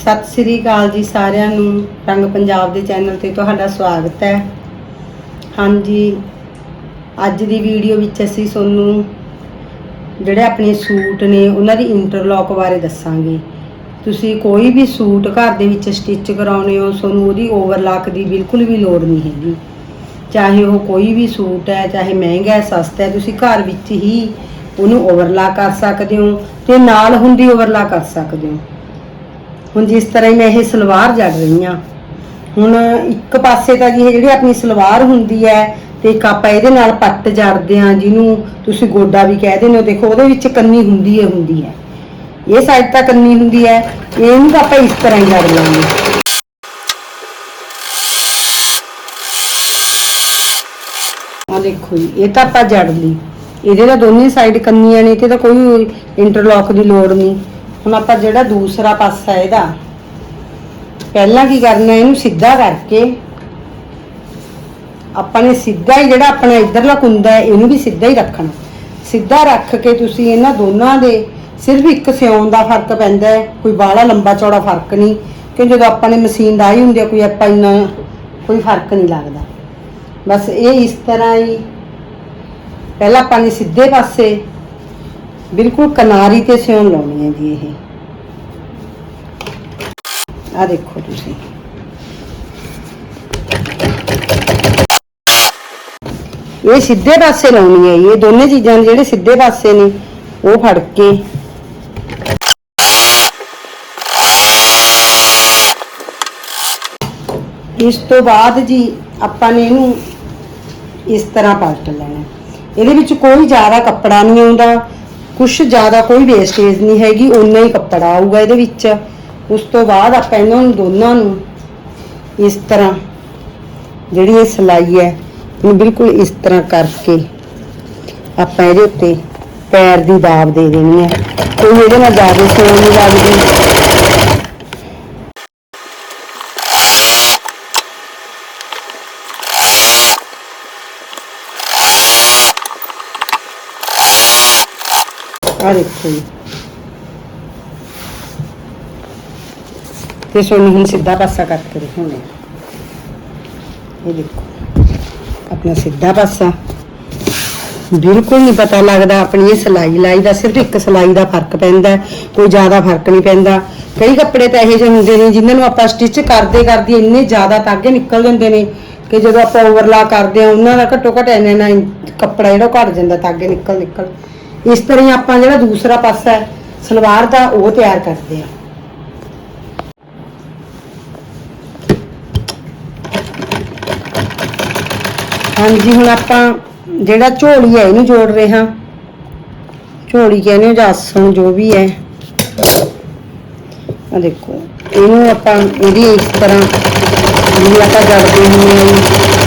ਸਤਿ ਸ੍ਰੀ ਅਕਾਲ ਜੀ ਸਾਰਿਆਂ ਨੂੰ, ਰੰਗ ਪੰਜਾਬ ਦੇ ਚੈਨਲ ਤੇ ਤੁਹਾਡਾ ਸਵਾਗਤ ਹੈ। ਹਾਂਜੀ, ਅੱਜ ਦੀ ਵੀਡੀਓ ਵਿੱਚ ਅਸੀਂ ਤੁਹਾਨੂੰ ਜਿਹੜੇ ਆਪਣੇ ਸੂਟ ਨੇ, ਉਹਨਾਂ ਦੀ ਇੰਟਰਲੌਕ ਬਾਰੇ ਦੱਸਾਂਗੇ। ਤੁਸੀਂ ਕੋਈ ਵੀ ਸੂਟ ਘਰ ਦੇ ਵਿੱਚ ਸਟਿਚ ਕਰਾਉਣੇ ਹੋ, ਤੁਹਾਨੂੰ ਉਹਦੀ ਓਵਰਲਾਕ ਦੀ ਬਿਲਕੁਲ ਵੀ ਲੋੜ ਨਹੀਂ ਹੈਗੀ। ਚਾਹੇ ਉਹ ਕੋਈ ਵੀ ਸੂਟ ਹੈ, ਚਾਹੇ ਮਹਿੰਗਾ ਹੈ, ਸਸਤਾ ਹੈ, ਤੁਸੀਂ ਘਰ ਵਿੱਚ ਹੀ ਉਹਨੂੰ ਓਵਰਲਾਕ ਕਰ ਸਕਦੇ ਹੋ ਤੇ ਨਾਲ ਹੁੰਦੀ ਓਵਰਲਾਕ ਕਰ ਸਕਦੇ ਹੋ। ਹੁਣ ਜਿਸ ਤਰ੍ਹਾਂ ਹੀ ਮੈਂ ਇਹ ਸਲਵਾਰ ਜੜ ਰਹੀ ਹਾਂ, ਹੁਣ ਇੱਕ ਪਾਸੇ ਤਾਂ ਜੀ ਇਹ ਜਿਹੜੀ ਆਪਣੀ ਸਲਵਾਰ ਹੁੰਦੀ ਹੈ ਤੇ ਇੱਕ ਆਪਾਂ ਇਹਦੇ ਨਾਲ ਪੱਟ ਜੜਦੇ ਹਾਂ, ਜਿਹਨੂੰ ਤੁਸੀਂ ਗੋਡਾ ਵੀ ਕਹਿ ਦਿੰਦੇ ਹੋ, ਦੇਖੋ ਉਹਦੇ ਵਿੱਚ ਕੰਨੀ ਹੁੰਦੀ ਹੈ ਹੁੰਦੀ ਹੈ। ਇਹ ਸਾਈਡ ਤਾਂ ਕੰਨੀ ਹੁੰਦੀ ਹੈ, ਇਹਨੂੰ ਤਾਂ ਆਪਾਂ ਇਸ ਤਰ੍ਹਾਂ ਹੀ ਜੜ ਲਾਂਗੇ। ਆ ਦੇਖੋ ਜੀ, ਇਹ ਤਾਂ ਆਪਾਂ ਜੜ ਲਈ। ਇਹਦੇ ਤਾਂ ਦੋਨੇ ਸਾਈਡ ਕੰਨੀਆਂ ਨੇ ਤੇ ਤਾਂ ਕੋਈ ਇੰਟਰਲੌਕ ਦੀ ਲੋੜ ਨਹੀਂ। ਹੁਣ ਆਪਾਂ ਜਿਹੜਾ ਦੂਸਰਾ ਪਾਸਾ ਇਹਦਾ, ਪਹਿਲਾਂ ਕੀ ਕਰਨਾ, ਇਹਨੂੰ ਸਿੱਧਾ ਕਰਕੇ, ਆਪਾਂ ਨੇ ਸਿੱਧਾ ਹੀ ਜਿਹੜਾ ਆਪਣਾ ਇਧਰਲਾ ਕੁੰਦਾ ਹੈ, ਇਹਨੂੰ ਵੀ ਸਿੱਧਾ ਹੀ ਰੱਖਣਾ। ਸਿੱਧਾ ਰੱਖ ਕੇ ਤੁਸੀਂ ਇਹਨਾਂ ਦੋਨਾਂ ਦੇ, ਸਿਰਫ ਇੱਕ ਸਿਉਣ ਦਾ ਫ਼ਰਕ ਪੈਂਦਾ ਹੈ, ਕੋਈ ਬਾਹਲਾ ਲੰਬਾ ਚੌੜਾ ਫ਼ਰਕ ਨਹੀਂ, ਕਿ ਜਦੋਂ ਆਪਾਂ ਨੇ ਮਸ਼ੀਨ ਡਾਈ ਹੁੰਦੀ ਹੈ, ਕੋਈ ਆਪਾਂ ਇੰਨਾ, ਕੋਈ ਫ਼ਰਕ ਨਹੀਂ ਲੱਗਦਾ। ਬਸ ਇਹ ਇਸ ਤਰ੍ਹਾਂ ਹੀ, ਪਹਿਲਾਂ ਆਪਾਂ ਨੇ ਸਿੱਧੇ ਪਾਸੇ ਬਿਲਕੁਲ ਕਿਨਾਰੀ ਤੇ ਸਿਉਣ ਲਾਉਣੀ ਹੈ ਜੀ ਇਹ। ਆ ਦੇਖੋ ਤੁਸੀਂ। ਇਹ ਸਿੱਧੇ ਪਾਸੇ ਲਾਉਣੀ ਹੈ ਇਹ ਦੋਨੇ ਚੀਜ਼ਾਂ ਜਿਹੜੇ ਸਿੱਧੇ ਪਾਸੇ ਨੇ, ਉਹ ਫੜ ਕੇ। ਇਸ ਤੋਂ ਬਾਅਦ ਜੀ ਆਪਾਂ ਨੇ ਇਹਨੂੰ ਇਸ ਤਰ੍ਹਾਂ ਪਲਟ ਲੈਣਾ। ਇਹਦੇ ਵਿੱਚ ਕੋਈ ਜ਼ਿਆਦਾ ਕੱਪੜਾ ਨਹੀਂ ਆਉਂਦਾ। ਕੁਝ ਜ਼ਿਆਦਾ ਕੋਈ ਵੇਸਟੇਜ ਨਹੀਂ ਹੈਗੀ ਉਨਾ ਹੀ ਕੱਪੜਾ ਆਊਗਾ ਇਹਦੇ ਵਿੱਚ। ਉਸ ਤੋਂ ਬਾਅਦ ਆਪਾਂ ਇਹਨਾਂ ਨੂੰ ਦੋਨਾਂ ਨੂੰ ਇਸ ਤਰ੍ਹਾਂ ਜਿਹੜੀ ਇਹ ਸਲਾਈ ਹੈ, ਇਹਨੂੰ ਬਿਲਕੁਲ ਇਸ ਤਰ੍ਹਾਂ ਕਰਕੇ ਆਪਾਂ ਇਹਦੇ ਉੱਤੇ ਪੈਰ ਦੀ ਦਾਬ ਦੇ ਦੇਣੀ ਹੈ। ਕੋਈ ਇਹਦੇ ਨਾਲ ਜ਼ਿਆਦਾ ਸੋਣ ਨਹੀਂ ਲੱਗਦੀ। ਆ ਦੇਖੋ ਜੀ। ਤੇ ਸੋਨੂੰ ਹੁਣ ਸਿੱਧਾ ਪਾਸਾ ਕਰਕੇ ਦਿਖਾਉਣੇ ਇਹ ਦੇਖੋ, ਆਪਣਾ ਸਿੱਧਾ ਪਾਸਾ। ਬਿਲਕੁਲ ਨਹੀਂ ਪਤਾ ਲੱਗਦਾ ਆਪਣੀ ਇਹ ਸਲਾਈ ਲਾਈ ਦਾ, ਸਿਰਫ ਇੱਕ ਸਲਾਈ ਦਾ ਫ਼ਰਕ ਪੈਂਦਾ, ਕੋਈ ਜ਼ਿਆਦਾ ਫ਼ਰਕ ਨਹੀਂ ਪੈਂਦਾ। ਕਈ ਕੱਪੜੇ ਤਾਂ ਇਹੋ ਜਿਹੇ ਹੁੰਦੇ ਨੇ ਜਿਨ੍ਹਾਂ ਨੂੰ ਆਪਾਂ ਸਟਿਚ ਕਰਦੇ ਕਰਦੇ ਇੰਨੇ ਜ਼ਿਆਦਾ ਤਾਗੇ ਨਿਕਲ ਜਾਂਦੇ ਨੇ ਕਿ ਜਦੋਂ ਆਪਾਂ ਓਵਰਲਾ ਕਰਦੇ ਆ ਉਹਨਾਂ ਦਾ ਘੱਟੋ ਘੱਟ ਇੰਨਾ ਨਾ ਕੱਪੜਾ ਜਿਹੜਾ ਉਹ ਘਟ ਜਾਂਦਾ ਤਾਗੇ ਨਿਕਲ ਨਿਕਲ। ਇਸ ਤਰ੍ਹਾਂ ਹੀ ਆਪਾਂ ਜਿਹੜਾ ਦੂਸਰਾ ਪਾਸਾ ਹੈ, ਸਲਵਾਰ ਦਾ ਉਹ ਤਿਆਰ ਕਰਦੇ ਆ ਹਾਂਜੀ, ਹੁਣ ਆਪਾਂ ਜਿਹੜਾ ਝੋਲੀ ਹੈ, ਇਹਨੂੰ ਜੋੜ ਰਹੇ ਹਾਂ। ਝੋਲੀ ਕਹਿੰਦੇ ਹੋ ਜਾਂ ਆਸਣ ਜੋ ਵੀ ਹੈ। ਆ ਦੇਖੋ, ਇਹਨੂੰ ਆਪਾਂ ਇਹਦੀ ਇਸ ਤਰ੍ਹਾਂ ਜਿਵੇਂ ਆਪਾਂ ਜੜਦੇ ਹੁੰਦੇ ਹਾਂ।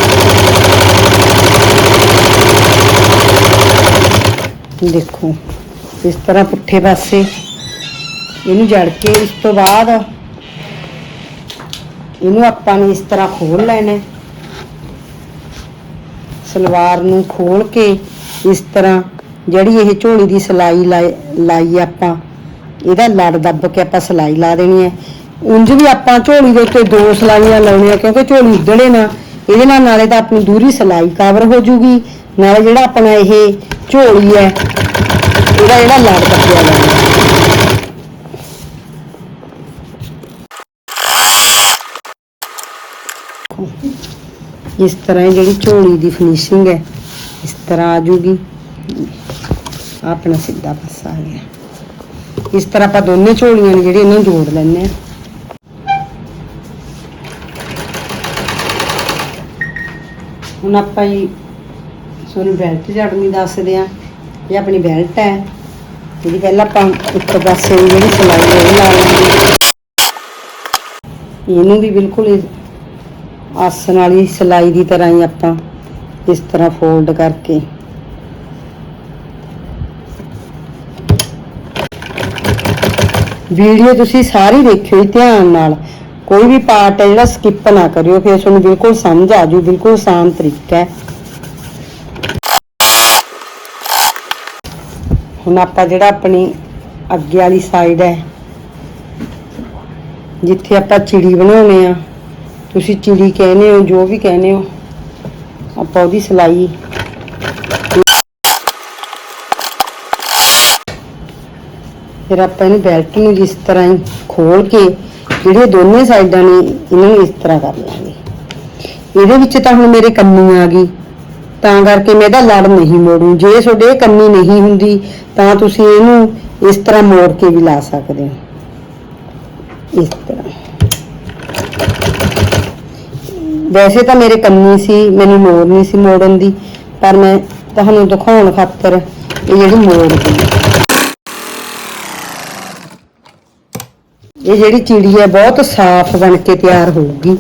ਦੇਖੋ, ਇਸ ਤਰ੍ਹਾਂ ਪੁੱਠੇ ਪਾਸੇ ਇਹਨੂੰ ਜੜ ਕੇ ਇਸ ਤੋਂ ਬਾਅਦ ਇਹਨੂੰ ਆਪਾਂ ਨੇ ਇਸ ਤਰ੍ਹਾਂ ਖੋਲ ਲੈਣਾ ਸਲਵਾਰ ਨੂੰ ਖੋਲ ਕੇ ਇਸ ਤਰ੍ਹਾਂ ਜਿਹੜੀ ਇਹ ਝੋਲੀ ਦੀ ਸਲਾਈ ਲਾਈ ਲਾਈ ਆਪਾਂ, ਇਹਦਾ ਲੜ ਦੱਬ ਕੇ ਆਪਾਂ ਸਲਾਈ ਲਾ ਦੇਣੀ ਹੈ। ਉਂਝ ਵੀ ਆਪਾਂ ਝੋਲੀ ਦੇ ਉੱਤੇ ਦੋ ਸਲਾਈਆਂ ਲਾਉਣੀਆਂ, ਕਿਉਂਕਿ ਝੋਲੀ ਉਧੜੇ ਨਾ, ਇਹਦੇ ਨਾਲ ਨਾਲੇ ਤਾਂ ਆਪਣੀ ਦੂਰੀ ਸਲਾਈ ਕਵਰ ਹੋ ਜੂਗੀ। ਨਾਲ ਜਿਹੜਾ ਆਪਣਾ ਇਹ ਝੋਲੀ ਹੈ, ਇਹਦਾ ਜਿਹੜਾ ਲੜ ਦੱਬਿਆ ਲਾਉਣਾ ਇਸ ਤਰ੍ਹਾਂ ਜਿਹੜੀ ਝੋਲੀ ਦੀ ਫਿਨਿਸ਼ਿੰਗ ਹੈ, ਇਸ ਤਰ੍ਹਾਂ ਆ ਜੂਗੀ। ਆਪਣਾ ਸਿੱਧਾ ਪਾਸਾ ਆ ਗਿਆ। ਇਸ ਤਰ੍ਹਾਂ ਆਪਾਂ ਦੋਨੇ ਝੋਲੀਆਂ ਨੇ ਜਿਹੜੀ ਇਹਨਾਂ ਨੂੰ ਜੋੜ ਲੈਣੇ ਆ ਹੁਣ ਆਪਾਂ ਹੀ ਤੁਹਾਨੂੰ ਬੈਲਟ ਜੜਨੀ ਦੱਸਦੇ ਆ ਇਹ ਆਪਣੀ ਬੈਲਟ ਹੈ। ਜਿਹੜੀ ਪਹਿਲਾਂ ਆਪਾਂ ਉੱਪਰ ਪਾਸੇ ਦੀ ਜਿਹੜੀ ਸਲਾਈ ਹੈ, ਉਹ ਲਾ ਲਾਂਗੇ ਇਹਨੂੰ ਵੀ ਬਿਲਕੁਲ ਆਸਣ ਵਾਲੀ ਸਲਾਈ ਦੀ ਤਰ੍ਹਾਂ ਹੀ ਆਪਾਂ ਇਸ ਤਰ੍ਹਾਂ ਫੋਲਡ ਕਰਕੇ। ਵੀਡੀਓ ਤੁਸੀਂ ਸਾਰੀ ਦੇਖਿਓ ਜੀ ਧਿਆਨ ਨਾਲ। ਕੋਈ ਵੀ ਪਾਰਟ ਹੈ ਜਿਹੜਾ ਸਕਿਪ ਨਾ ਕਰਿਓ, ਫਿਰ ਤੁਹਾਨੂੰ ਬਿਲਕੁਲ ਸਮਝ ਆ ਜੂ, ਬਿਲਕੁਲ ਆਸਾਨ ਤਰੀਕਾ ਹੈ। ਹੁਣ ਆਪਾਂ ਜਿਹੜਾ ਆਪਣੀ ਅੱਗੇ ਵਾਲੀ ਸਾਈਡ ਹੈ, ਜਿੱਥੇ ਆਪਾਂ ਚਿੜੀ ਬਣਾਉਨੇ ਆ, ਤੁਸੀਂ ਚਿੜੀ ਕਹਿੰਦੇ ਹੋ, ਜੋ ਵੀ ਕਹਿੰਦੇ ਹੋ, ਆਪਾਂ ਉਹਦੀ ਸਿਲਾਈ ਫਿਰ ਆਪਾਂ ਇਹਨੂੰ ਬੈਲਟ ਨੂੰ ਇਸ ਤਰ੍ਹਾਂ ਹੀ ਖੋਲ ਕੇ, ਜਿਹੜੇ ਦੋਨੇ ਸਾਈਡਾਂ ਨੇ, ਇਹਨਾਂ ਨੂੰ ਇਸ ਤਰ੍ਹਾਂ ਕਰ ਲਾਂਗੇ। ਇਹਦੇ ਵਿੱਚ ਤਾਂ ਹੁਣ ਮੇਰੇ ਕੰਨੀ ਆ ਗਈ। ਤਾਂ ਕਰਕੇ ਮੈਂ ਇਹਦਾ ਲੜ ਨਹੀਂ ਮੋੜੂ। ਜੇ ਤੁਹਾਡੇ ਇਹ ਕੰਨੀ ਨਹੀਂ ਹੁੰਦੀ, ਤਾਂ ਤੁਸੀਂ ਇਹਨੂੰ ਇਸ ਤਰ੍ਹਾਂ ਮੋੜ ਕੇ ਵੀ ਲਾ ਸਕਦੇ ਹੋ। ਇਸ ਤਰ੍ਹਾਂ। ਵੈਸੇ ਤਾਂ ਮੇਰੇ ਕੰਨੀ ਸੀ, ਮੈਨੂੰ ਮੋੜ ਨਹੀਂ ਸੀ ਮੋੜਨ ਦੀ, ਪਰ ਮੈਂ ਤੁਹਾਨੂੰ ਦਿਖਾਉਣ ਖਾਤਰ ਇਹ ਜਿਹੜੀ ਮੋੜ ਦੀ ਇਹ ਜਿਹੜੀ ਚਿੜੀ ਹੈ, ਬਹੁਤ ਸਾਫ਼ ਬਣ ਕੇ ਤਿਆਰ ਹੋਊਗੀ।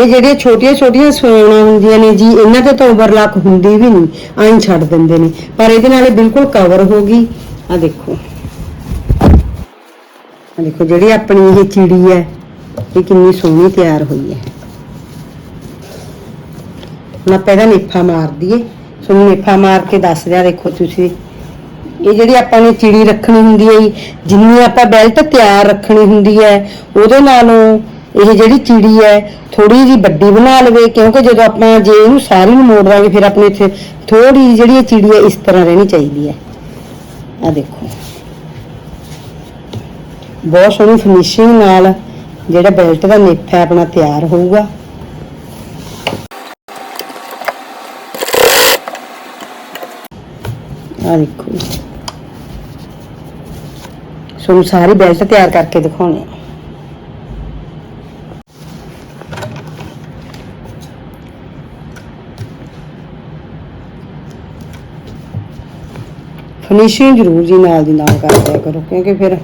ਇਹ ਜਿਹੜੀਆਂ ਛੋਟੀਆਂ ਛੋਟੀਆਂ ਸੋਣਾ ਹੁੰਦੀਆਂ ਨੇ ਜੀ ਇਹਨਾਂ ਤੇ ਤਾਂ ਓਵਰਲੈਪ ਹੁੰਦੀ ਵੀ ਨਹੀਂ ਐਂ ਛੱਡ ਦਿੰਦੇ ਨੇ। ਪਰ ਇਹਦੇ ਨਾਲ ਇਹ ਬਿਲਕੁਲ ਕਵਰ ਹੋ ਗਈ। ਆ ਦੇਖੋ। ਆ ਦੇਖੋ ਜਿਹੜੀ ਆਪਣੀ ਇਹ ਚਿੜੀ ਹੈ ਇਹ ਕਿੰਨੀ ਸੋਹਣੀ ਤਿਆਰ ਹੋਈ ਹੈ। ਹੁਣ ਆਪਾਂ ਇਹਦਾ ਨੇਫਾ ਮਾਰ ਦਈਏ। ਤੁਹਾਨੂੰ ਨੇਫਾ ਮਾਰ ਕੇ ਦੱਸ ਦਿਆਂ ਦੇਖੋ ਤੁਸੀਂ। ਇਹ ਜਿਹੜੀ ਆਪਾਂ ਨੇ ਚਿੜੀ ਰੱਖਣੀ ਹੁੰਦੀ ਹੈ ਜੀ, ਜਿੰਨੀ ਆਪਾਂ ਬੈਲਟ ਤਿਆਰ ਰੱਖਣੀ ਹੁੰਦੀ ਹੈ ਉਹਦੇ ਨਾਲੋਂ ਇਹ ਜਿਹੜੀ ਚਿੜੀ ਹੈ ਥੋੜੀ ਜੀ ਵੱਡੀ ਬਣਾ ਲਵੇ, ਕਿਉਂਕਿ ਜਦੋਂ ਆਪਾਂ ਜੇ ਇਹਨੂੰ ਸਾਰੀ ਨੂੰ ਮੋੜ ਦਾਂਗੇ, ਫਿਰ ਆਪਣੇ ਇੱਥੇ ਥੋੜੀ ਜਿਹੜੀ ਇਹ ਚਿੜੀ ਹੈ, ਇਸ ਤਰ੍ਹਾਂ ਰਹਿਣੀ ਚਾਹੀਦੀ ਹੈ। ਆ ਦੇਖੋ। ਬਹੁਤ ਸੋਹਣੀ ਫਿਨਿਸ਼ਿੰਗ ਨਾਲ ਜਿਹੜਾ ਬੈਲਟ ਦਾ ਨੇਫਾ ਹੈ, ਆਪਣਾ ਤਿਆਰ ਹੋਊਗਾ। ਆ ਦੇਖੋ। ਸੋ ਸਾਰੀ ਬੈਲਟ ਤਿਆਰ ਕਰਕੇ ਦਿਖਾਉਣੀ ਆ ਫਿਨਿਸ਼ਿੰਗ ਜ਼ਰੂਰ ਜੀ ਨਾਲ ਦੀ ਨਾਲ ਕਰ ਦਿਆ ਕਰੋ, ਕਿਉਂਕਿ ਫਿਰ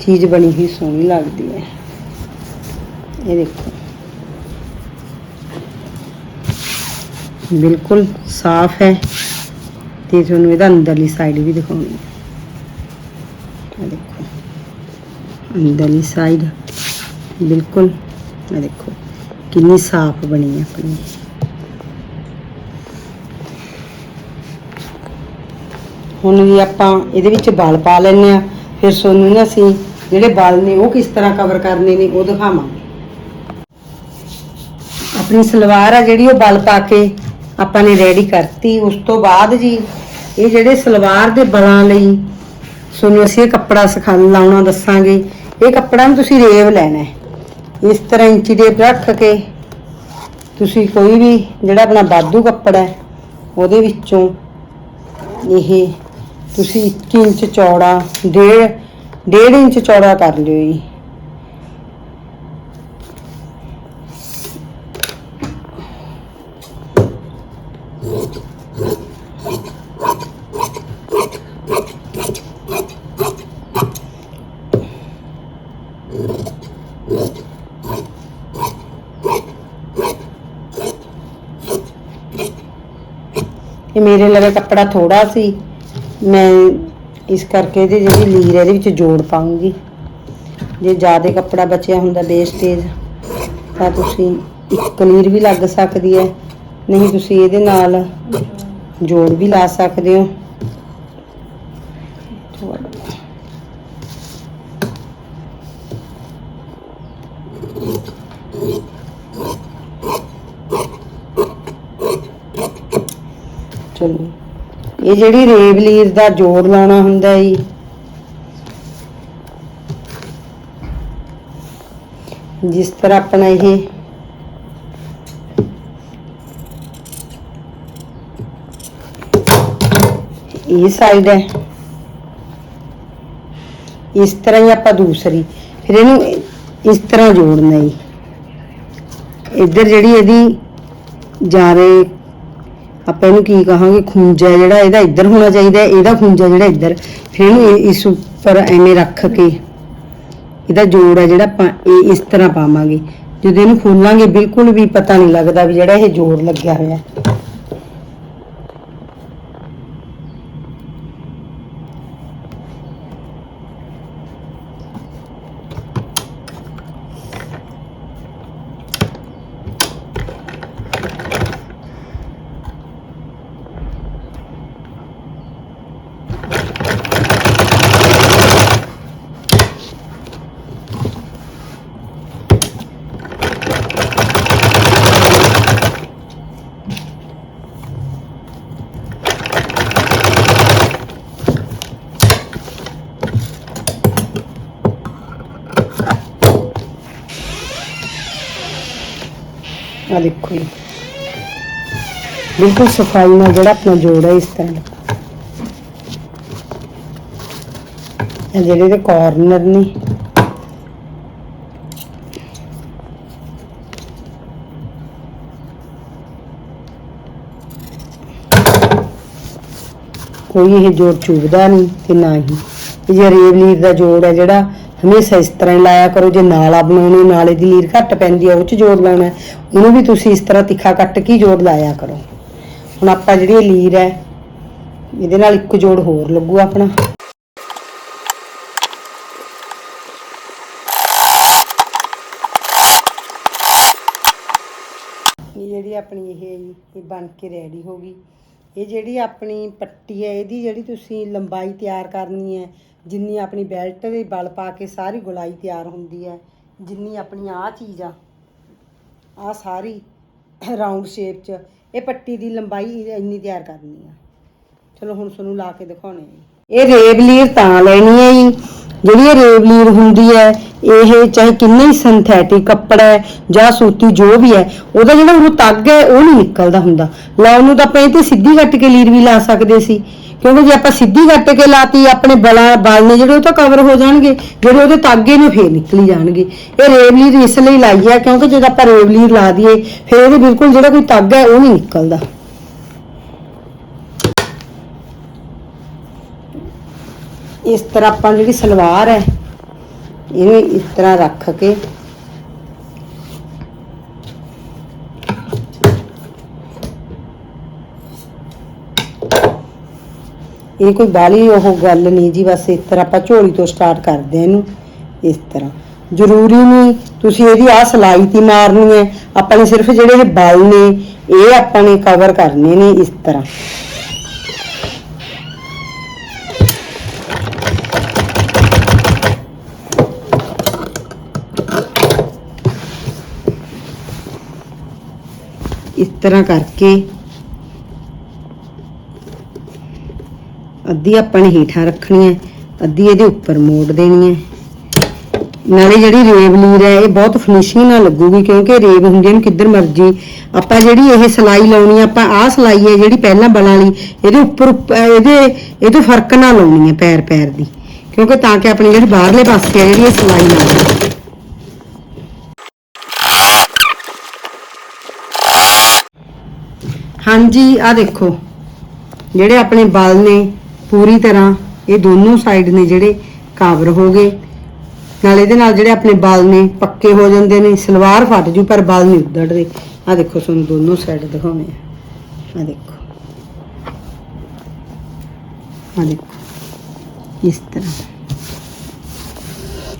ਚੀਜ਼ ਬਣੀ ਹੀ ਸੋਹਣੀ ਲੱਗਦੀ ਹੈ। ਇਹ ਦੇਖੋ। ਬਿਲਕੁਲ ਸਾਫ਼ ਹੈ ਤੇ ਤੁਹਾਨੂੰ ਇਹਦਾ ਅੰਦਰਲੀ ਸਾਈਡ ਵੀ ਦਿਖਾਉਣੀ ਹੈ। ਦੇਖੋ। ਅੰਦਰਲੀ ਸਾਈਡ ਬਿਲਕੁਲ। ਇਹ ਦੇਖੋ, ਕਿੰਨੀ ਸਾਫ਼ ਬਣੀ ਹੈ ਆਪਣੀ। ਹੁਣ ਵੀ ਆਪਾਂ ਇਹਦੇ ਵਿੱਚ ਬਲ ਪਾ ਲੈਣੇ ਆ ਫਿਰ ਸੋਨੂੰ ਨਾ ਅਸੀਂ ਜਿਹੜੇ ਬਲ ਨੇ ਉਹ ਕਿਸ ਤਰ੍ਹਾਂ ਕਵਰ ਕਰਨੇ ਨੇ ਉਹ ਦਿਖਾਵਾਂਗੇ। ਆਪਣੀ ਸਲਵਾਰ ਆ ਜਿਹੜੀ ਉਹ ਬਲ ਪਾ ਕੇ ਆਪਾਂ ਨੇ ਰੈਡੀ ਕਰਤੀ। ਉਸ ਤੋਂ ਬਾਅਦ ਜੀ ਇਹ ਜਿਹੜੇ ਸਲਵਾਰ ਦੇ ਬਲਾਂ ਲਈ ਸੋਨੂੰ ਅਸੀਂ ਇਹ ਕੱਪੜਾ ਸਿਖਾ ਲਾਉਣਾ ਦੱਸਾਂਗੇ। ਇਹ ਕੱਪੜਾ ਨੂੰ ਤੁਸੀਂ ਰੇਵ ਲੈਣਾ ਹੈ। ਇਸ ਤਰ੍ਹਾਂ ਇੰਚੀ ਟੇਪ ਰੱਖ ਕੇ ਤੁਸੀਂ ਕੋਈ ਵੀ ਜਿਹੜਾ ਆਪਣਾ ਬਾਦੂ ਕੱਪੜਾ ਹੈ, ਉਹਦੇ ਵਿੱਚੋਂ ਇਹ ਤੁਸੀਂ 1 ਇੰਚ ਚੌੜਾ ਡੇਢ ਡੇਢ ਇੰਚ ਚੌੜਾ ਕਰ ਲਿਓ ਜੀ ਇਹ ਮੇਰੇ ਲਵੇ ਕੱਪੜਾ ਥੋੜਾ ਸੀ ਮੈਂ ਇਸ ਕਰਕੇ ਇਹਦੀ ਜਿਹੜੀ ਲੀਰ ਹੈ, ਇਹਦੇ ਵਿੱਚ ਜੋੜ ਪਾਉਂਗੀ ਜੇ ਜ਼ਿਆਦਾ ਕੱਪੜਾ ਬਚਿਆ ਹੁੰਦਾ ਵੇਸਟੇਜ ਤਾਂ ਤੁਸੀਂ ਇੱਕ ਲੀਰ ਵੀ ਲੱਗ ਸਕਦੀ ਹੈ। ਨਹੀਂ, ਤੁਸੀਂ ਇਹਦੇ ਨਾਲ ਜੋੜ ਵੀ ਲਾ ਸਕਦੇ ਹੋ ਚਲੋ ਇਹ ਜਿਹੜੀ ਰੇਵਲੀਰ ਦਾ ਜੋੜ ਲਾਉਣਾ ਹੁੰਦਾ ਜੀ। ਜਿਸ ਤਰ੍ਹਾਂ ਆਪਣਾ ਇਹ ਇਹ ਸਾਈਡ ਹੈ। ਇਸ ਤਰ੍ਹਾਂ ਹੀ ਆਪਾਂ ਦੂਸਰੀ, ਫਿਰ ਇਹਨੂੰ ਇਸ ਤਰ੍ਹਾਂ ਜੋੜਨਾ ਜੀ। ਇੱਧਰ ਜਿਹੜੀ ਇਹਦੀ ਜਾਰੇ ਆਪਾਂ ਇਹਨੂੰ ਕੀ ਕਹਾਂਗੇ, ਖੂੰਜਾ ਜਿਹੜਾ ਇਹਦਾ ਇੱਧਰ ਹੋਣਾ ਚਾਹੀਦਾ, ਇਹਦਾ ਖੂੰਜਾ ਜਿਹੜਾ ਇੱਧਰ, ਫਿਰ ਇਹਨੂੰ ਇਸ ਉੱਪਰ ਐਵੇਂ ਰੱਖ ਕੇ ਇਹਦਾ ਜੋੜ ਹੈ ਜਿਹੜਾ ਆਪਾਂ ਇਹ ਇਸ ਤਰ੍ਹਾਂ ਪਾਵਾਂਗੇ। ਜਦੋਂ ਇਹਨੂੰ ਖੋਲਾਂਗੇ ਬਿਲਕੁਲ ਵੀ ਪਤਾ ਨਹੀਂ ਲੱਗਦਾ ਵੀ ਜਿਹੜਾ ਇਹ ਜੋੜ ਲੱਗਿਆ ਹੋਇਆ ਹੈ। ਆ ਦੇਖੋ ਜੀ ਬਿਲਕੁਲ ਸਫ਼ਾਈ ਨਾਲ ਜਿਹੜਾ ਆਪਣਾ ਜੋੜ ਹੈ ਇਸ ਤਰ੍ਹਾਂ ਇਹ ਜਿਹੜੇ ਦੇ ਕਾਰਨਰ ਨੇ। ਕੋਈ ਇਹ ਜੋੜ ਚੁਭਦਾ ਨਹੀਂ ਤੇ ਨਾ ਹੀ। ਇਹ ਜੇ ਰੇਵ ਦਾ ਜੋੜ ਹੈ ਜਿਹੜਾ ਹਮੇਸ਼ਾ ਇਸ ਤਰ੍ਹਾਂ ਹੀ ਲਾਇਆ ਕਰੋ ਜੇ ਨਾਲਾ ਬਣਾਉਣੀ ਨਾਲੇ ਦੀ ਲੀਰ ਘੱਟ ਪੈਂਦੀ ਹੈ ਉਹ ਚ ਜੋੜ ਲਾਉਣਾ ਉਹਨੂੰ ਵੀ ਤੁਸੀਂ ਇਸ ਤਰ੍ਹਾਂ ਤਿੱਖਾ ਕੱਟ ਕੇ ਹੀ ਲਾਇਆ ਕਰੋ। ਹੁਣ ਆਪਾਂ ਜਿਹੜੀ ਲੀਰ ਹੈ ਇਹਦੇ ਨਾਲ ਇੱਕ ਜੋੜ ਹੋਰ ਲੱਗੂ ਆਪਣਾ। ਜਿਹੜੀ ਆਪਣੀ ਇਹ ਹੈ ਜੀ, ਇਹ ਬਣ ਕੇ ਰੈਡੀ ਹੋ ਗਈ। ਇਹ ਜਿਹੜੀ ਆਪਣੀ ਪੱਟੀ ਹੈ, ਇਹਦੀ ਜਿਹੜੀ ਤੁਸੀਂ ਲੰਬਾਈ ਤਿਆਰ ਕਰਨੀ ਹੈ, ਜਿੰਨੀ ਆਪਣੀ ਬੈਲਟ ਦੇ ਬਲ ਪਾ ਕੇ ਸਾਰੀ ਗੁਲਾਈ ਤਿਆਰ ਹੁੰਦੀ ਹੈ, ਜਿੰਨੀ ਆਪਣੀ ਆਹ ਚੀਜ਼ ਆ ਆ ਸਾਰੀ ਰਾਉਂਡ ਸ਼ੇਪ 'ਚ, ਇਹ ਪੱਟੀ ਦੀ ਲੰਬਾਈ ਇੰਨੀ ਤਿਆਰ ਕਰਨੀ ਆ। ਚਲੋ ਹੁਣ ਤੁਹਾਨੂੰ ਲਾ ਕੇ ਦਿਖਾਉਣੇ ਇਹ ਰੇਬ ਲੀਰ ਤਾਂ ਲੈਣੀ ਹੈ ਜੀ। ਜਿਹੜੀ ਇਹ ਰੇਬ ਲੀਰ ਹੁੰਦੀ ਹੈ ਇਹ ਚਾਹੇ ਕਿੰਨਾ ਹੀ ਸਿੰਥੈਟਿਕ ਕੱਪੜਾ ਹੈ ਜਾਂ ਸੂਤੀ ਜੋ ਵੀ ਹੈ, ਉਹਦਾ ਜਿਹੜਾ ਉਹ ਤੱਗ ਹੈ, ਉਹ ਨਹੀਂ ਨਿਕਲਦਾ ਹੁੰਦਾ। ਲਾਉਣ ਨੂੰ ਤਾਂ ਆਪਾਂ ਇਹ ਤੇ ਸਿੱਧੀ ਕੱਟ ਕੇ ਲੀਰ ਵੀ ਲਾ ਸਕਦੇ ਸੀ। ਕਿਉਂਕਿ ਜੇ ਆਪਾਂ ਸਿੱਧੀ ਕੱਟ ਕੇ ਲਾਤੀ, ਆਪਣੇ ਬਲਾਂ ਬਲ ਨੇ ਜਿਹੜੇ ਉਹ ਤਾਂ ਕਵਰ ਹੋ ਜਾਣਗੇ, ਜਿਹੜੇ ਉਹਦੇ ਤਾਗੇ ਨੇ ਫੇਰ ਨਿਕਲੀ ਜਾਣਗੇ। ਇਹ ਰੇਵਲੀਰ ਇਸ ਲਈ ਲਾਈ ਹੈ ਕਿਉਂਕਿ ਜਦੋਂ ਆਪਾਂ ਰੇਵਲੀਰ ਲਾ ਦਈਏ, ਫਿਰ ਇਹਦੇ ਬਿਲਕੁਲ ਜਿਹੜਾ ਕੋਈ ਤਾਗਾ ਹੈ, ਉਹ ਨਹੀਂ ਨਿਕਲਦਾ। ਇਸ ਤਰ੍ਹਾਂ ਆਪਾਂ ਜਿਹੜੀ ਸਲਵਾਰ ਹੈ ਇਹਨੂੰ ਇਸ ਤਰ੍ਹਾਂ ਰੱਖ ਕੇ। ਇਹ ਕੋਈ ਬਾਲੀ ਉਹ ਗੱਲ ਨਹੀਂ ਜੀ, ਬਸ ਇਸ ਤਰ੍ਹਾਂ ਆਪਾਂ ਝੋਲੀ ਤੋਂ ਸਟਾਰਟ ਕਰਦੇ ਹਾਂ ਇਹਨੂੰ, ਇਸ ਤਰ੍ਹਾਂ। ਜ਼ਰੂਰੀ ਨਹੀਂ, ਤੁਸੀਂ ਇਹਦੀ ਆ ਸਲਾਈ ਤੀ ਮਾਰਨੀ ਹੈ। ਆਪਾਂ ਨੇ ਸਿਰਫ ਜਿਹੜੇ ਇਹ ਬਲ ਨੇ, ਇਹ ਆਪਾਂ ਨੇ ਕਵਰ ਕਰਨੇ ਨੇ ਇਸ ਤਰ੍ਹਾਂ। ਇਸ ਤਰ੍ਹਾਂ ਕਰਕੇ ਅੱਧੀ ਆਪਾਂ ਨੇ ਹੀਠਾਂ ਰੱਖਣੀ ਹੈ, ਅੱਧੀ ਇਹਦੇ ਉੱਪਰ ਮੋੜ ਦੇਣੀ ਹੈ। ਨਾਲੇ ਜਿਹੜੀ ਰੇਬ ਲੀਰ ਹੈ, ਇਹ ਬਹੁਤ ਫਿਨਿਸ਼ਿੰਗ ਨਾਲ ਲੱਗੂਗੀ, ਕਿਉਂਕਿ ਰੇਬ ਹੁੰਦੀ ਹੈ ਨੂੰ ਕਿੱਧਰ ਮਰਜ਼ੀ। ਆਪਾਂ ਜਿਹੜੀ ਇਹ ਸਲਾਈ ਲਾਉਣੀ ਹੈ, ਆਪਾਂ ਆਹ ਸਲਾਈ ਹੈ ਜਿਹੜੀ ਪਹਿਲਾਂ ਬਣਾ ਲਈ, ਇਹਦੇ ਉੱਪਰ ਉੱਪ- ਅਹ ਇਹਦੇ ਇਹਦੇ ਫ਼ਰਕ ਨਾਲ ਲਾਉਣੀ ਹੈ ਪੈਰ ਪੈਰ ਦੀ। ਕਿਉਂਕਿ ਤਾਂ ਕਿ ਆਪਣੀ ਜਿਹੜੀ ਬਾਹਰਲੇ ਪਾਸੇ ਹੈ, ਜਿਹੜੀ ਇਹ ਸਲਾਈ ਲਾਉਣੀ ਹਾਂਜੀ ਆ ਦੇਖੋ। ਜਿਹੜੇ ਆਪਣੇ ਬਲ ਨੇ, ਪੂਰੀ ਤਰ੍ਹਾਂ ਇਹ ਦੋਨੋਂ ਸਾਈਡ ਨੇ ਜਿਹੜੇ ਕਵਰ ਹੋ ਗਏ। ਨਾਲ ਇਹਦੇ ਨਾਲ ਜਿਹੜੇ ਆਪਣੇ ਬਲ ਨੇ, ਪੱਕੇ ਹੋ ਜਾਂਦੇ ਨੇ, ਸਲਵਾਰ ਫਟ ਜੂ, ਪਰ ਬਲ ਨਹੀਂ ਉਧੜਦੇ। ਆ ਦੇਖੋ, ਤੁਹਾਨੂੰ ਦੋਨੋਂ ਸਾਈਡ ਦਿਖਾਉਣੇ ਆ। ਆ ਦੇਖੋ। ਆ ਦੇਖੋ। ਇਸ ਤਰ੍ਹਾਂ।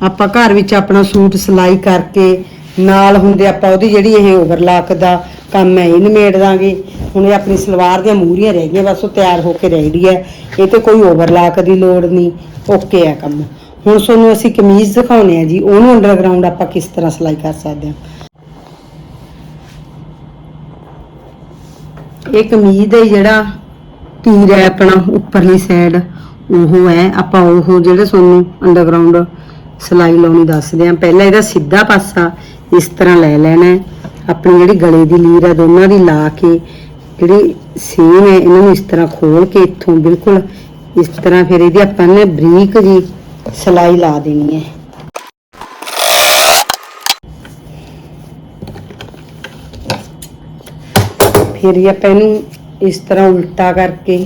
ਆਪਾਂ ਘਰ ਵਿੱਚ ਆਪਣਾ ਸੂਟ ਸਿਲਾਈ ਕਰਕੇ ਨਾਲ ਹੁੰਦੇ, ਆਪਾਂ ਉਹਦੀ ਜਿਹੜੀ ਇਹ ਓਵਰਲਾਕ ਦਾ ਕੰਮ ਹੈ ਇਹ ਨਿਮੇੜ ਦਾਂਗੇ। ਹੁਣ ਇਹ ਆਪਣੀ ਸਲਵਾਰ ਦੀਆਂ ਮੂਰੀਆਂ ਰਹਿ ਗਈਆਂ, ਬਸ ਉਹ ਤਿਆਰ ਹੋ ਕੇ ਰਹਿ ਰੈਡੀ ਹੈ। ਇਹ ਤੇ ਕੋਈ ਓਵਰਲਾਕ ਦੀ ਲੋੜ ਨਹੀਂ। ਓਕੇ ਹੈ ਕੰਮ। ਹੁਣ ਤੁਹਾਨੂੰ ਅਸੀਂ ਕਮੀਜ਼ ਦਿਖਾਉਣੇ ਆ ਜੀ। ਉਹਨੂੰ ਅੰਡਰਗਰਾਉਂਡ ਆਪਾਂ ਕਿਸ ਤਰ੍ਹਾਂ ਸਿਲਾਈ ਕਰ ਸਕਦੇ ਹਾਂ ਇਹ ਕਮੀਜ਼ ਦਾ ਜਿਹੜਾ ਤੀਰ ਹੈ ਆਪਣਾ, ਉੱਪਰਲੀ ਸਾਈਡ ਉਹ ਹੈ। ਆਪਾਂ ਉਹ ਜਿਹੜਾ ਤੁਹਾਨੂੰ ਅੰਡਰਗਰਾਉਂਡ ਸਿਲਾਈ ਲਾਉਣੀ ਦੱਸਦੇ ਆ। ਪਹਿਲਾਂ ਇਹਦਾ ਸਿੱਧਾ ਪਾਸਾ ਇਸ ਤਰ੍ਹਾਂ ਲੈ ਲੈਣਾ ਆਪਣੀ ਜਿਹੜੀ ਗਲੇ ਦੀ ਲੀਰ ਹੈ ਦੋਨਾਂ ਦੀ ਲਾ ਕੇ ਜਿਹੜੀ ਸੇਮ ਹੈ, ਇਹਨਾਂ ਨੂੰ ਇਸ ਤਰ੍ਹਾਂ ਖੋਲ ਕੇ ਇੱਥੋਂ ਬਿਲਕੁਲ ਇਸ ਤਰ੍ਹਾਂ ਫਿਰ ਇਹਦੀ ਆਪਾਂ ਨੇ ਬਰੀਕ ਜੀ ਸਿਲਾਈ ਲਾ ਦੇਣੀ ਹੈ। ਫਿਰ ਇਹ ਆਪਾਂ ਇਹਨੂੰ ਇਸ ਤਰ੍ਹਾਂ ਉਲਟਾ ਕਰਕੇ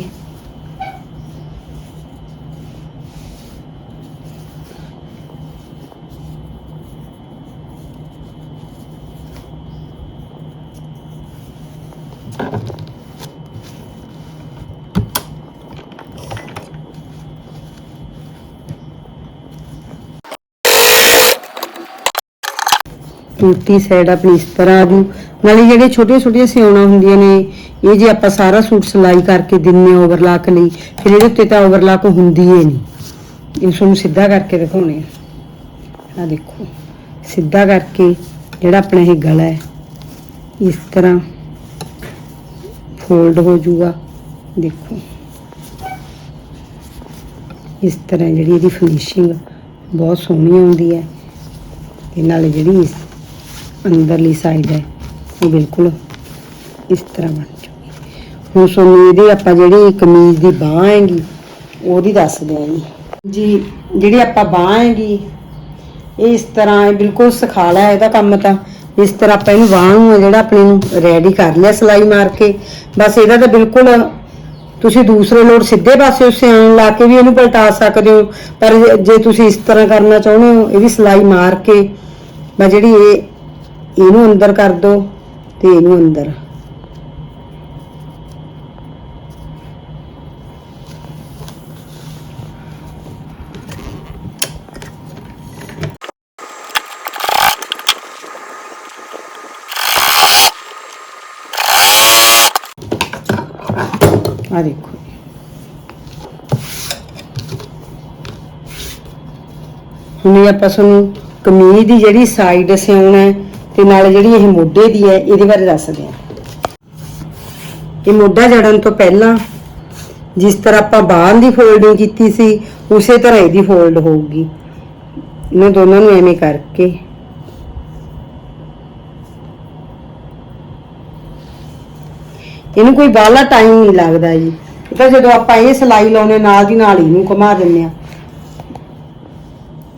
ਟੂਟੀ ਸਾਈਡ ਆਪਣੀ ਇਸ ਤਰ੍ਹਾਂ ਆ ਜੂ ਨਾਲੇ ਜਿਹੜੇ ਛੋਟੀਆਂ ਛੋਟੀਆਂ ਸਿਉਣਾ ਹੁੰਦੀਆਂ ਨੇ, ਇਹ ਜੇ ਆਪਾਂ ਸਾਰਾ ਸੂਟ ਸਿਲਾਈ ਕਰਕੇ ਦਿੰਨੇ ਓਵਰਲਾਕ ਲਈ, ਫਿਰ ਇਹਦੇ ਉੱਤੇ ਤਾਂ ਓਵਰਲਾਕ ਹੁੰਦੀ ਹੀ ਨਹੀਂ। ਇਹ ਤੁਹਾਨੂੰ ਸਿੱਧਾ ਕਰਕੇ ਦਿਖਾਉਣੇ ਆ। ਆ ਦੇਖੋ, ਸਿੱਧਾ ਕਰਕੇ ਜਿਹੜਾ ਆਪਣਾ ਇਹ ਗਲਾ ਹੈ, ਇਸ ਤਰ੍ਹਾਂ ਫੋਲਡ ਹੋ ਜੂਗਾ ਦੇਖੋ। ਇਸ ਤਰ੍ਹਾਂ ਜਿਹੜੀ ਇਹਦੀ ਫਿਨਿਸ਼ਿੰਗ ਬਹੁਤ ਸੋਹਣੀ ਆਉਂਦੀ ਹੈ। ਤੇ ਨਾਲੇ ਜਿਹੜੀ ਇਸ ਅੰਦਰਲੀ ਸਾਈਡ ਹੈ ਇਹ ਬਿਲਕੁਲ ਇਸ ਤਰ੍ਹਾਂ ਬਣ ਚੁੱਕੀ ਹੁਣ ਤੁਹਾਨੂੰ ਇਹਦੀ ਆਪਾਂ ਜਿਹੜੀ ਕਮੀਜ਼ ਦੀ ਬਾਹ ਹੈਗੀ, ਉਹਦੀ ਦੱਸਦੇ ਹਾਂ ਜੀ। ਜੀ, ਜਿਹੜੀ ਆਪਾਂ ਬਾਹ ਹੈਗੀ, ਇਹ ਇਸ ਤਰ੍ਹਾਂ ਇਹ ਬਿਲਕੁਲ ਸਿਖਾਲਾ ਇਹਦਾ ਕੰਮ ਤਾਂ। ਇਸ ਤਰ੍ਹਾਂ ਆਪਾਂ ਇਹਨੂੰ ਬਾਹ ਨੂੰ ਜਿਹੜਾ ਆਪਣੇ ਨੂੰ ਰੈਡੀ ਕਰ ਲਿਆ ਸਲਾਈ ਮਾਰ ਕੇ। ਬਸ ਇਹਦਾ ਤਾਂ ਬਿਲਕੁਲ ਤੁਸੀਂ ਦੂਸਰੇ ਲੋਡ ਸਿੱਧੇ ਪਾਸੇ ਸਿਆਣ ਲਾ ਕੇ ਵੀ ਇਹਨੂੰ ਪਲਟਾ ਸਕਦੇ ਹੋ। ਪਰ ਜੇ ਤੁਸੀਂ ਇਸ ਤਰ੍ਹਾਂ ਕਰਨਾ ਚਾਹੁੰਦੇ ਹੋ, ਇਹਦੀ ਸਲਾਈ ਮਾਰ ਕੇ ਬਸ ਜਿਹੜੀ ਇਹ ਇਹਨੂੰ ਅੰਦਰ ਕਰ ਦੋ ਤੇ ਇਹਨੂੰ ਅੰਦਰ। ਆ ਦੇਖੋ ਹੁਣ ਇਹ ਆਪਾਂ ਤੁਹਾਨੂੰ ਕਮੀਜ਼ ਦੀ ਜਿਹੜੀ ਸਾਈਡ ਸਿਉਣਾ ਹੈ ਤੇ ਨਾਲ ਜਿਹੜੀ ਇਹ ਮੋਢੇ ਦੀ ਹੈ, ਇਹਦੇ ਬਾਰੇ ਦੱਸਦੇ ਹਾਂ ਇਹ ਮੋਢਾ ਜੜਨ ਤੋਂ ਪਹਿਲਾਂ ਜਿਸ ਤਰ੍ਹਾਂ ਆਪਾਂ ਬਾਹਾਂ ਦੀ ਫੋਲਡਿੰਗ ਕੀਤੀ ਸੀ, ਉਸੇ ਤਰ੍ਹਾਂ ਇਹਦੀ ਫੋਲਡ ਹੋਊਗੀ। ਇਹਨਾਂ ਦੋਨਾਂ ਨੂੰ ਐਵੇਂ ਕਰਕੇ। ਇਹਨੂੰ ਕੋਈ ਬਾਹਲਾ ਟਾਈਮ ਨਹੀਂ ਲੱਗਦਾ ਜੀ। ਇਹ ਤਾਂ ਜਦੋਂ ਆਪਾਂ ਇਹ ਸਲਾਈ ਲਾਉਨੇ ਨਾਲ ਦੀ ਨਾਲ ਇਹਨੂੰ ਘੁਮਾ ਦਿੰਨੇ ਆ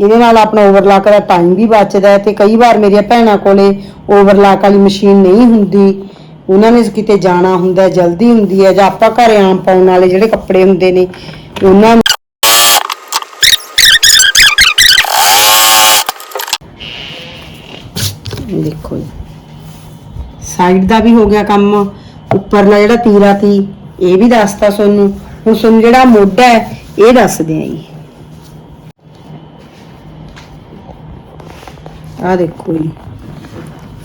ਇਹਦੇ ਨਾਲ ਆਪਣਾ ਓਵਰਲਾਕ ਦਾ ਟਾਈਮ ਵੀ ਬਚਦਾ ਹੈ ਤੇ ਕਈ ਵਾਰ ਮੇਰੀਆਂ ਭੈਣਾਂ ਕੋਲੇ ਓਵਰਲਾਕ ਵਾਲੀ ਮਸ਼ੀਨ ਨਹੀਂ ਹੁੰਦੀ। ਉਹਨਾਂ ਨੇ ਕਿਤੇ ਜਾਣਾ ਹੁੰਦਾ ਜਲਦੀ ਹੁੰਦੀ ਹੈ ਜਾਂ ਆਪਾਂ ਘਰੇ ਆਮ ਪਾਉਣ ਵਾਲੇ ਜਿਹੜੇ ਕੱਪੜੇ ਹੁੰਦੇ ਨੇ, ਉਹਨਾਂ ਦੇਖੋ ਜੀ। ਸਾਈਡ ਦਾ ਵੀ ਹੋ ਗਿਆ ਕੰਮ, ਉੱਪਰਲਾ ਜਿਹੜਾ ਤੀਰਾ ਤੀ ਇਹ ਵੀ ਦੱਸਤਾ ਤੁਹਾਨੂੰ। ਹੁਣ ਤੁਹਾਨੂੰ ਜਿਹੜਾ ਮੋਢਾ ਹੈ, ਇਹ ਦੱਸਦੇ ਆ ਜੀ। ਆ ਦੇਖੋ ਜੀ।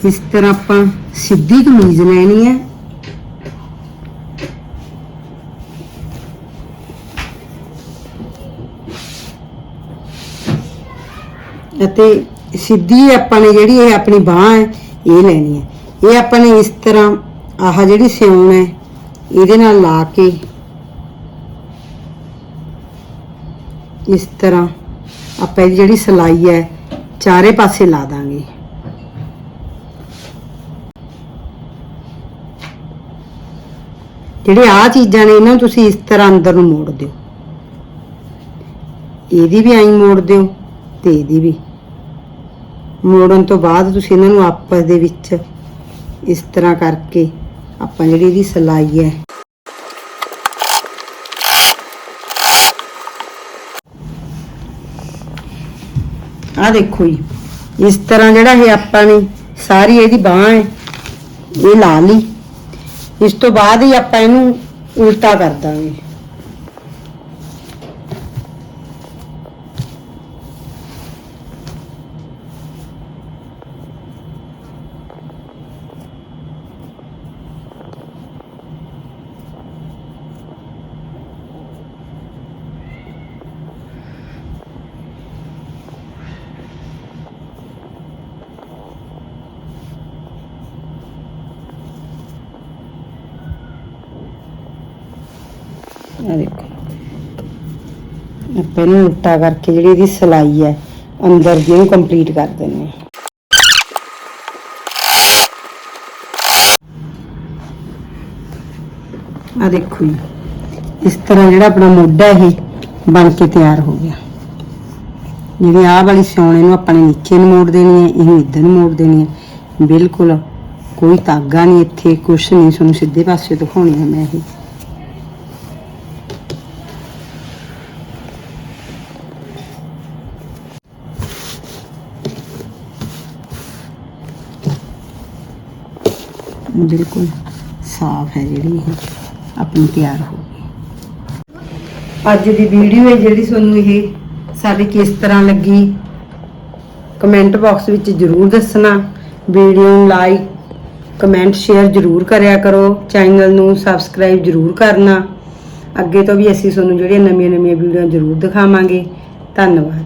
ਇਸ ਤਰ੍ਹਾਂ ਆਪਾਂ ਸਿੱਧੀ ਕਮੀਜ਼ ਲੈਣੀ ਹੈ। ਅਤੇ ਸਿੱਧੀ ਆਪਾਂ ਨੇ ਜਿਹੜੀ ਇਹ ਆਪਣੀ ਬਾਹ ਹੈ, ਇਹ ਲੈਣੀ ਹੈ। ਇਹ ਆਪਾਂ ਨੇ ਇਸ ਤਰ੍ਹਾਂ ਆਹ ਜਿਹੜੀ ਸਿਉਣ ਹੈ, ਇਹਦੇ ਨਾਲ ਲਾ ਕੇ ਇਸ ਤਰ੍ਹਾਂ ਆਪਾਂ ਇਹਦੀ ਜਿਹੜੀ ਸਲਾਈ ਹੈ ਚਾਰੇ ਪਾਸੇ ਲਾ ਦਾਂਗੇ। ਜਿਹੜੇ ਆ ਚੀਜ਼ਾਂ ਨੇ ਇਹਨਾਂ ਨੂੰ ਤੁਸੀਂ ਇਸ ਤਰ੍ਹਾਂ ਅੰਦਰ ਨੂੰ ਮੋੜ ਦਿਓ। ਇਹਦੀ ਵੀ ਐਂ ਮੋੜ ਦਿਓ ਤੇ ਇਹਦੀ ਵੀ। ਮੋੜਨ ਤੋਂ ਬਾਅਦ ਤੁਸੀਂ ਇਹਨਾਂ ਨੂੰ ਆਪਸ ਦੇ ਵਿੱਚ ਇਸ ਤਰ੍ਹਾਂ ਕਰਕੇ ਆਪਾਂ ਜਿਹੜੀ ਇਹਦੀ ਸਲਾਈ ਹੈ ਆ ਦੇਖੋ ਜੀ, ਇਸ ਤਰ੍ਹਾਂ ਜਿਹੜਾ ਇਹ ਆਪਾਂ ਨੇ ਸਾਰੀ ਇਹਦੀ ਬਾਹ ਹੈ, ਇਹ ਲਾ ਲਈ। ਇਸ ਤੋਂ ਬਾਅਦ ਹੀ ਆਪਾਂ ਇਹਨੂੰ ਉਲਟਾ ਕਰ ਦਾਂਗੇ। ਆ ਦੇਖੋ। ਆਪਾਂ ਇਹਨੂੰ ਉਲਟਾ ਕਰਕੇ ਜਿਹੜੀ ਇਹਦੀ ਸਲਾਈ ਹੈ, ਅੰਦਰ ਦੀ ਇਹਨੂੰ ਕੰਪਲੀਟ ਕਰ ਦਿੰਦੇ ਹਾਂ। ਆ ਦੇਖੋ ਜੀ, ਇਸ ਤਰ੍ਹਾਂ ਜਿਹੜਾ ਆਪਣਾ ਮੋਢਾ ਇਹ ਬਣ ਕੇ ਤਿਆਰ ਹੋ ਗਿਆ। ਜਿਹੜੀ ਆਹ ਵਾਲੀ ਸਿਉਣੇ ਨੂੰ ਆਪਾਂ ਨੇ ਨੀਚੇ ਨੂੰ ਮੋੜ ਦੇਣੀ ਹੈ, ਇਹਨੂੰ ਇੱਧਰ ਨੂੰ ਮੋੜ ਦੇਣੀ ਹੈ। ਬਿਲਕੁਲ ਕੋਈ ਧਾਗਾ ਨਹੀਂ ਇੱਥੇ, ਕੁਛ ਨਹੀਂ, ਤੁਹਾਨੂੰ ਸਿੱਧੇ ਪਾਸੇ ਦਿਖਾਉਣੀ ਹੈ ਮੈਂ ਇਹ। ਬਿਲਕੁਲ ਸਾਫ਼ ਹੈ ਜਿਹੜੀ ਇਹ, ਆਪਣੀ ਤਿਆਰ ਹੋ ਗਈ। ਅੱਜ ਦੀ ਵੀਡੀਓ ਹੈ ਜਿਹੜੀ ਤੁਹਾਨੂੰ ਇਹ ਸਾਡੀ ਕਿਸ ਤਰ੍ਹਾਂ ਲੱਗੀ ਕਮੈਂਟ ਬਾਕਸ ਵਿੱਚ ਜਰੂਰ ਦੱਸਣਾ ਵੀਡੀਓ ਨੂੰ ਲਾਈਕ ਕਮੈਂਟ ਸ਼ੇਅਰ ਜਰੂਰ ਕਰਿਆ ਕਰੋ ਚੈਨਲ ਨੂੰ ਸਬਸਕ੍ਰਾਈਬ ਜਰੂਰ ਕਰਨਾ। ਅੱਗੇ ਤੋਂ ਵੀ ਅਸੀਂ ਤੁਹਾਨੂੰ ਜਿਹੜੀਆਂ ਨਵੀਆਂ ਨਵੀਆਂ ਵੀਡੀਓ ਜਰੂਰ ਦਿਖਾਵਾਂਗੇ। ਧੰਨਵਾਦ।